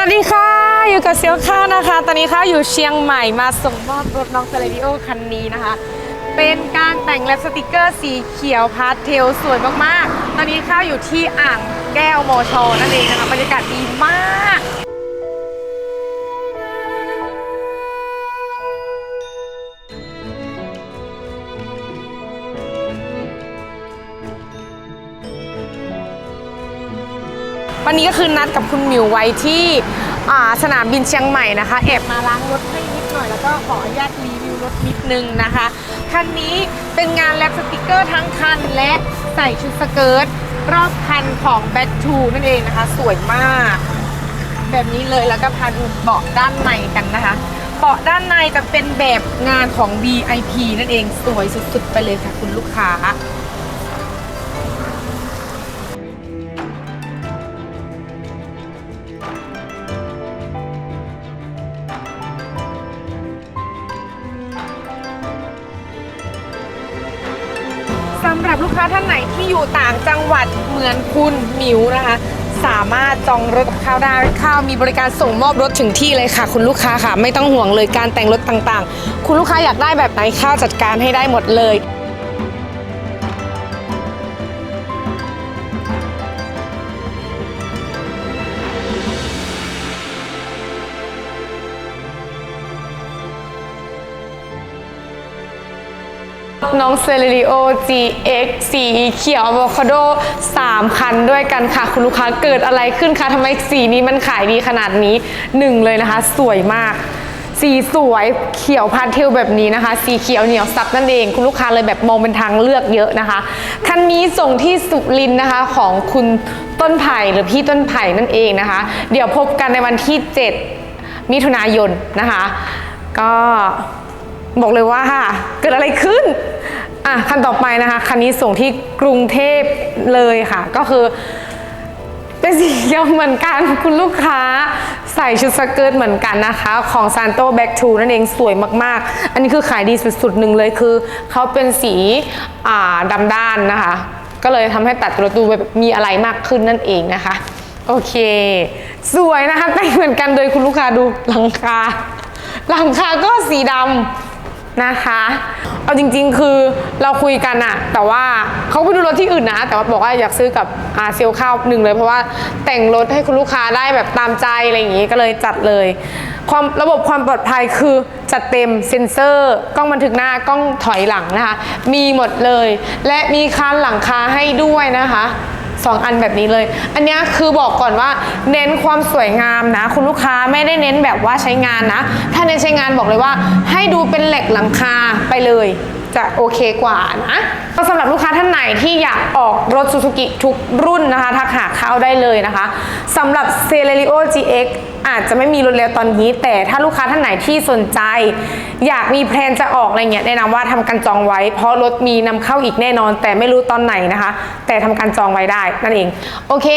สวัสดีค่ะ อยู่กับเซียวข้านะคะ ตอนนี้ข้าอยู่เชียงใหม่มาส่งมอบรถน้องเซเลดิโอคันนี้นะคะ เป็นการแต่งแลปสติกเกอร์สีเขียวพาสเทลสวยมากๆ ตอนนี้ข้าอยู่ที่อ่างแก้วโมชอนั่นเองนะคะบรรยากาศดีมาก วันนี้ก็คือนัดกับคุณหมิวไว้ที่อ่าสนามบินเชียงใหม่นะคะแอบมาล้างรถให้นิดหน่อยแล้วก็ขออนุญาตรีวิวรถนิดนึงนะคะคันนี้เป็นงานแลปสติกเกอร์ทั้งคันและใส่ชุดสเกิร์ตรอบคันของ Back to นั่นเองนะคะ สวยมาก แบบนี้เลยแล้วก็พาดูเบาะด้านในกันนะคะเบาะด้านในจะเป็นแบบงานของ VIP นั่นเองสวยสุดๆไปเลยค่ะคุณลูกค้า สำหรับลูกค้าท่านไหนที่อยู่ต่างจังหวัดเหมือนคุณหมิวนะคะ สามารถจองรถกับข้าวได้ข้าวมีบริการส่งมอบรถถึงที่เลยค่ะ คุณลูกค้าค่ะ ไม่ต้องห่วงเลยการแต่งรถต่างๆ คุณลูกค้าอยากได้แบบไหนข้าวจัดการให้ได้หมดเลย น้องเซเลริโอ GX สีเขียวอะโวคาโด 3 คันด้วยกันค่ะ คุณลูกค้าเกิดอะไรขึ้นคะทำไมสีนี้มันขายดีขนาดนี้หนึ่งเลยนะคะ สวยมาก สีสวยเขียวพาสเทลแบบนี้นะคะ สีเขียวเหนียวซับนั่นเอง คุณลูกค้าเลยแบบมองเป็นทางเลือกเยอะนะคะ คันนี้ส่งที่สุรินทร์นะคะของคุณต้นไผ่หรือพี่ต้นไผ่นั่นเองนะคะ เดี๋ยวพบกันในวันที่ 7 มิถุนายนนะคะ ก็ บอกเลยว่าเกิดอะไรขึ้นอะคันต่อไปนะคะคันนี้ส่งที่กรุงเทพเลยค่ะ ก็คือ เป็นสีเขียวเหมือนกันคุณลูกค้าใส่ชุดสเกิร์ตเหมือนกันนะคะ ของ Santo Back to นั่นเองสวยมากๆ อันนี้คือขายดีสุดๆหนึ่งเลยคือเขาเป็นสีอ่าดำด้านนะคะ ก็เลยทำให้ตัดตัวดูแบบมีอะไรมากขึ้นนั่นเองนะคะโอเค สวยนะคะแต่งเหมือนกันโดยคุณลูกค้าดูหลังคาหลังคาก็สีดำ นะคะ เอาจริง ๆ คือเราคุยกันอะแต่ว่าเขาไปดูรถที่อื่นนะ แต่ว่าบอกว่าอยากซื้อกับอาเซลข้าวหนึ่งเลย เพราะว่าแต่งรถให้คุณลูกค้าได้แบบตามใจอะไรอย่างงี้ก็เลยจัดเลย ความระบบความปลอดภัยคือจัดเต็มเซ็นเซอร์กล้องบันทึกหน้ากล้องถอยหลังนะคะ มีหมดเลย และมีคานหลังคาให้ด้วยนะคะ สองอันแบบนี้เลย อันนี้คือบอกก่อนว่าเน้นความสวยงามนะ คุณลูกค้าไม่ได้เน้นแบบว่าใช้งานนะ ถ้าเน้นใช้งานบอกเลยว่า ให้ดูเป็นเหล็กหลังคาไปเลย จะโอเคกว่านะก็สำหรับลูกค้าท่านไหนที่อยากออกรถ Suzuki ทุกรุ่นนะคะทักหาเข้าได้เลยนะคะสำหรับ Celerio GX อาจจะไม่มีรถแล้วตอนนี้ แต่ถ้าลูกค้าท่านไหนที่สนใจ อยากมีแพลนจะออกอะไรเงี้ยแนะนำว่าทำการจองไว้ เพราะรถมีนำเข้าอีกแน่นอน แต่ไม่รู้ตอนไหนนะคะ แต่ทำการจองไว้ได้นั่นเอง โอเค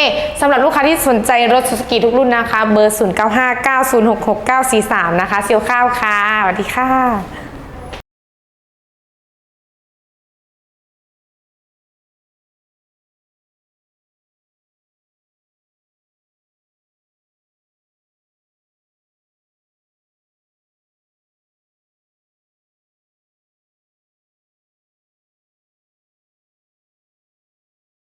สำหรับลูกค้าที่สนใจรถ Suzuki ทุกรุ่นนะคะ เบอร์ 0959066943 นะคะเซียวข้าวค่ะสวัสดีค่ะ